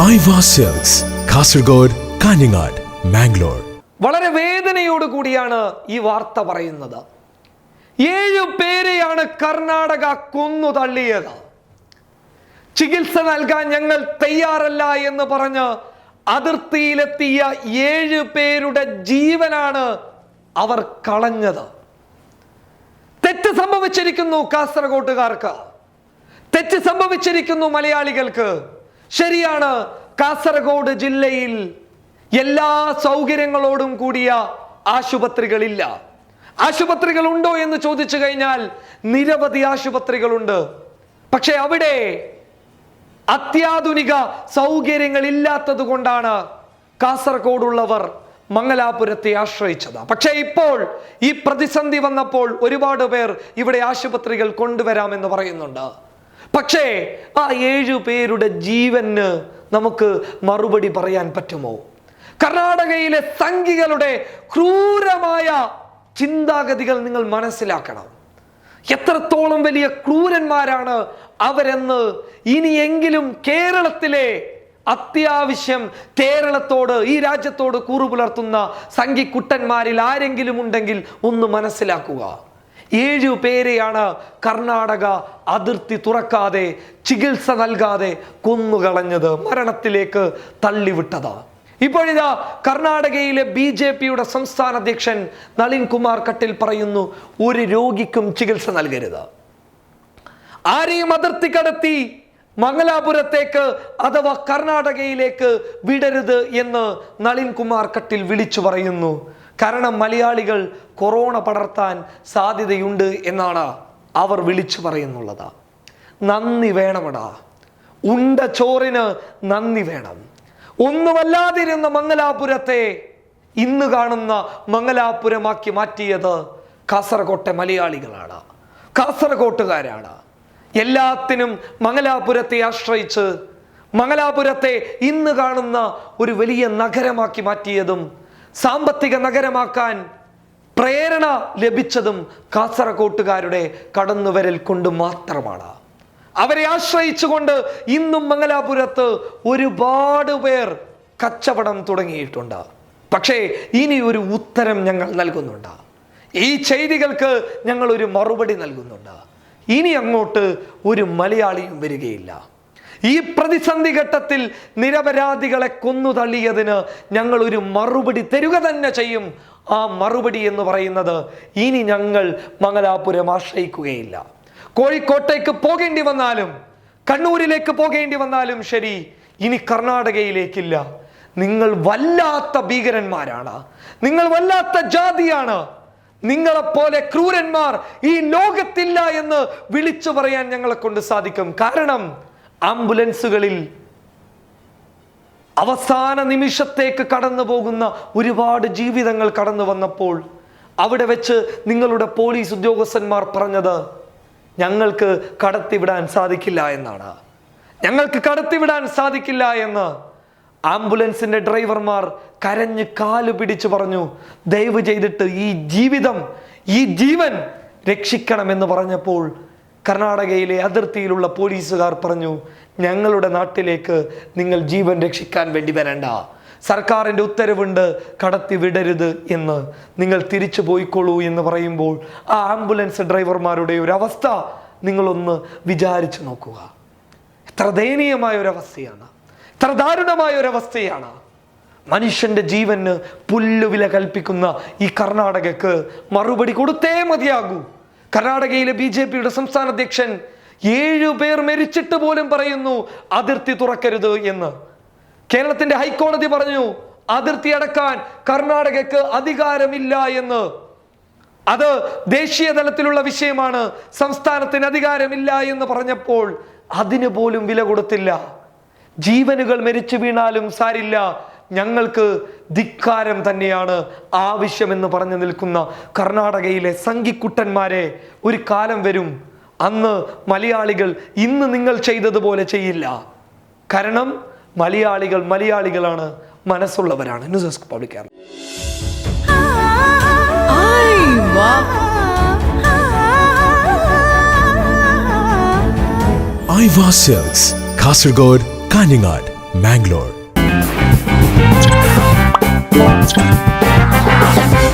കാസർഗോഡ് കാഞ്ഞങ്ങാട് മാംഗ്ലൂർ വളരെ വേദനയോട് കൂടിയാണ് ഈ വാർത്ത പറയുന്നത്. ഏഴു പേരെയാണ് കർണാടക കൊന്നു തള്ളിയത്. ചികിത്സ നൽകാൻ ഞങ്ങൾ തയ്യാറല്ല എന്ന് പറഞ്ഞ് അതിർത്തിയിലെത്തിയ ഏഴ് പേരുടെ ജീവനാണ് അവർ കളഞ്ഞത്. തെറ്റ് സംഭവിച്ചിരിക്കുന്നു കാസർഗോട്ടുകാർക്ക്. തെറ്റ് സംഭവിച്ചിരിക്കുന്നു മലയാളികൾക്ക്. ശരിയാണ് കാസർഗോഡ് ജില്ലയിൽ എല്ലാ സൗകര്യങ്ങളോടും കൂടിയ ആശുപത്രികളില്ല. ആശുപത്രികൾ ഉണ്ടോ എന്ന് ചോദിച്ചു കഴിഞ്ഞാൽ നിരവധി ആശുപത്രികളുണ്ട്. പക്ഷെ അവിടെ അത്യാധുനിക സൗകര്യങ്ങൾ ഇല്ലാത്തത് കൊണ്ടാണ് കാസർഗോഡുള്ളവർ മംഗലാപുരത്തെ ആശ്രയിച്ചത്. പക്ഷേ ഇപ്പോൾ ഈ പ്രതിസന്ധി വന്നപ്പോൾ ഒരുപാട് പേർ ഇവിടെ ആശുപത്രികൾ കൊണ്ടുവരാമെന്ന് പറയുന്നുണ്ട്. പക്ഷേ ആ ഏഴു പേരുടെ ജീവന് നമുക്ക് മറുപടി പറയാൻ പറ്റുമോ? കർണാടകയിലെ സംഘികളുടെ ക്രൂരമായ ചിന്താഗതികൾ നിങ്ങൾ മനസ്സിലാക്കണം. എത്രത്തോളം വലിയ ക്രൂരന്മാരാണ് അവരെന്ന് ഇനിയെങ്കിലും കേരളത്തിലെ അത്യാവശ്യം കേരളത്തോട് ഈ രാജ്യത്തോട് കൂറു പുലർത്തുന്ന സംഘിക്കുട്ടന്മാരിൽ ആരെങ്കിലും ഉണ്ടെങ്കിൽ ഒന്ന് മനസ്സിലാക്കുക. ഏഴു പേരെയാണ് കർണാടക അതിർത്തി തുറക്കാതെ ചികിത്സ നൽകാതെ കൊന്നുകളഞ്ഞത് മരണത്തിലേക്ക് തള്ളിവിട്ടത്. ഇപ്പോഴിതാ കർണാടകയിലെ ബി ജെ പിയുടെ സംസ്ഥാന അധ്യക്ഷൻ നളിൻ കുമാർ കട്ടിൽ പറയുന്നു ഒരു രോഗിക്കും ചികിത്സ നൽകരുത്. ആരെയും അതിർത്തി കടത്തി മംഗലാപുരത്തേക്ക് അഥവാ കർണാടകയിലേക്ക് വിടരുത് എന്ന് നളിൻ കുമാർ കട്ടിൽ വിളിച്ചു പറയുന്നു. കാരണം മലയാളികൾ കൊറോണ പടർത്താൻ സാധ്യതയുണ്ട് എന്നാണ് അവർ വിളിച്ചു പറയുന്നുള്ളത്. നന്ദി വേണമടാ. ഉണ്ട ചോറിന് നന്ദി വേണം. ഒന്നുമല്ലാതിരുന്ന മംഗലാപുരത്തെ ഇന്ന് കാണുന്ന മംഗലാപുരമാക്കി മാറ്റിയത് കാസർകോട്ടെ മലയാളികളാണ്. കാസർകോട്ടുകാരാണ്. എല്ലാത്തിനും മംഗലാപുരത്തെ ആശ്രയിച്ച് മംഗലാപുരത്തെ ഇന്ന് കാണുന്ന ഒരു വലിയ നഗരമാക്കി മാറ്റിയതും സാമ്പത്തിക നഗരമാക്കാൻ പ്രേരണ ലഭിച്ചതും കാസർകോട്ടുകാരുടെ കടന്നുവരൽ കൊണ്ട് മാത്രമാണ്. അവരെ ആശ്രയിച്ചുകൊണ്ട് ഇന്നും മംഗലാപുരത്ത് ഒരുപാട് പേർ കച്ചവടം തുടങ്ങിയിട്ടുണ്ട്. പക്ഷേ ഇനി ഒരു ഉത്തരം ഞങ്ങൾ നൽകുന്നുണ്ട്. ഈ ചെയ്തികൾക്ക് ഞങ്ങൾ ഒരു മറുപടി നൽകുന്നുണ്ട്. ഇനി അങ്ങോട്ട് ഒരു മലയാളിയും വരികയില്ല. ഈ പ്രതിസന്ധി ഘട്ടത്തിൽ നിരപരാധികളെ കൊന്നു തള്ളിയതിന് ഞങ്ങൾ ഒരു മറുപടി തരുക തന്നെ ചെയ്യും. ആ മറുപടി എന്ന് പറയുന്നത് ഇനി ഞങ്ങൾ മംഗലാപുരം ആശ്രയിക്കുകയില്ല. കോഴിക്കോട്ടേക്ക് പോകേണ്ടി വന്നാലും കണ്ണൂരിലേക്ക് പോകേണ്ടി വന്നാലും ശരി ഇനി കർണാടകയിലേക്കില്ല. നിങ്ങൾ വല്ലാത്ത ഭീകരന്മാരാണ്. നിങ്ങൾ വല്ലാത്ത ജാതിയാണ്. നിങ്ങളെപ്പോലെ ക്രൂരന്മാർ ഈ ലോകത്തില്ല എന്ന് വിളിച്ചു പറയാൻ ഞങ്ങളെ കൊണ്ട് സാധിക്കും. കാരണം ആംബുലൻസുകളിൽ അവസാന നിമിഷത്തേക്ക് കടന്നു പോകുന്ന ഒരുപാട് ജീവിതങ്ങൾ കടന്നു വന്നപ്പോൾ അവിടെ വെച്ച് നിങ്ങളുടെ പോലീസ് ഉദ്യോഗസ്ഥന്മാർ പറഞ്ഞത് ഞങ്ങൾക്ക് കടത്തിവിടാൻ സാധിക്കില്ല എന്നാണ്. ഞങ്ങൾക്ക് കടത്തിവിടാൻ സാധിക്കില്ല എന്ന്. ആംബുലൻസിന്റെ ഡ്രൈവർമാർ കരഞ്ഞ് കാൽ പിടിച്ചു പറഞ്ഞു ദയവ് ചെയ്തിട്ട് ഈ ജീവിതം ഈ ജീവൻ രക്ഷിക്കണമെന്ന് പറഞ്ഞപ്പോൾ കർണാടകയിലെ അതിർത്തിയിലുള്ള പോലീസുകാർ പറഞ്ഞു ഞങ്ങളുടെ നാട്ടിലേക്ക് നിങ്ങൾ ജീവൻ രക്ഷിക്കാൻ വേണ്ടി വരണ്ട. സർക്കാരിന്റെ ഉത്തരവുണ്ട് കടത്തി വിടരുത് എന്ന്. നിങ്ങൾ തിരിച്ചു പോയിക്കൊള്ളൂ എന്ന് പറയുമ്പോൾ ആ ആംബുലൻസ് ഡ്രൈവർമാരുടെ ഒരു അവസ്ഥ നിങ്ങളൊന്ന് വിചാരിച്ചു നോക്കുക. എത്ര ദയനീയമായ ഒരവസ്ഥയാണ് എത്ര ദാരുണമായ ഒരവസ്ഥയാണ് മനുഷ്യന്റെ ജീവന് പുല്ലുവില കൽപ്പിക്കുന്ന ഈ കർണാടകക്ക് മറുപടി കൊടുത്തേ മതിയാകൂ. കർണാടകയിലെ ബി ജെ പിയുടെ സംസ്ഥാന അധ്യക്ഷൻ ഏഴു പേർ മരിച്ചിട്ട് പോലും പറയുന്നു അതിർത്തി തുറക്കരുത് എന്ന്. കേരളത്തിന്റെ ഹൈക്കോടതി പറഞ്ഞു അതിർത്തി അടക്കാൻ കർണാടകക്ക് അധികാരമില്ല എന്ന്. അത് ദേശീയ തലത്തിലുള്ള വിഷയമാണ് സംസ്ഥാനത്തിന് അധികാരമില്ല എന്ന് പറഞ്ഞപ്പോൾ അതിന് പോലും വില കൊടുത്തില്ല. ജീവനുകൾ മരിച്ചു വീണാലും സാരില്ല ഞങ്ങൾക്ക് ധിക്കാരം തന്നെയാണ് ആവശ്യമെന്ന് പറഞ്ഞു നിൽക്കുന്ന കർണാടകയിലെ സംഘിക്കുട്ടന്മാരെ ഒരു കാലം വരും. അന്ന് മലയാളികൾ ഇന്ന് നിങ്ങൾ ചെയ്തതുപോലെ ചെയ്യില്ല. കാരണം മലയാളികൾ മലയാളികളാണ് മനസ്സുള്ളവരാണ്. News desk public Kasaragod Kanhangad Mangalore. Thank you.